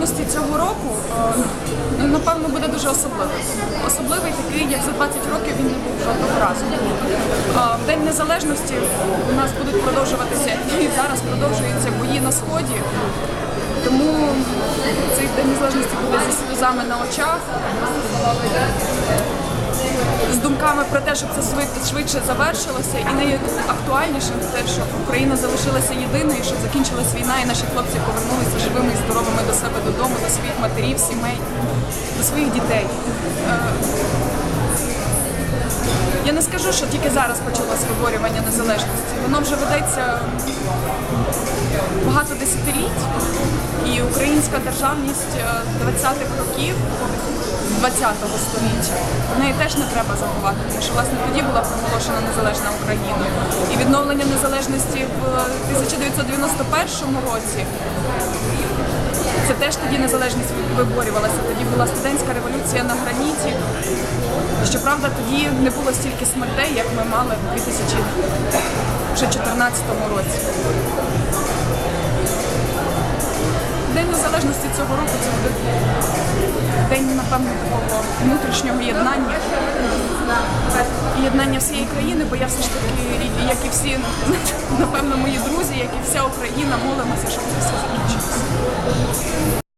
Незалежності цього року е, ну, напевно буде дуже особливий. Особливий такий, як за 20 років він не був жодного разу. Е, День Незалежності у нас будуть продовжуватися і зараз продовжуються бої на сході. Тому цей день незалежності буде зі сльозами на очах, з думками про те, щоб це швидше завершилося, і найактуальнішим те, щоб Україна залишилася єдиною, щоб закінчилась війна, і наші хлопці повернулися себе додому, до своїх матерів, сімей, до своїх дітей. Е, Я не скажу, що тільки зараз почалось виборювання незалежності. Воно вже ведеться багато десятиліть, і українська державність е, 20-х років 20-го століття. Неї теж не треба забувати, тому що власне тоді була проголошена незалежна Україна. І відновлення незалежності в 1991 році. Теж тоді незалежність виборювалася. Тоді була студентська революція на граніті. Щоправда, тоді не було стільки смертей, як ми мали в 2014 році. День незалежності цього року це буде день, напевно, такого внутрішнього єднання. Єднання всієї країни, бо я все ж таки, як і всі, напевно, мої друзі, як і вся Україна, молимося, щоб це все.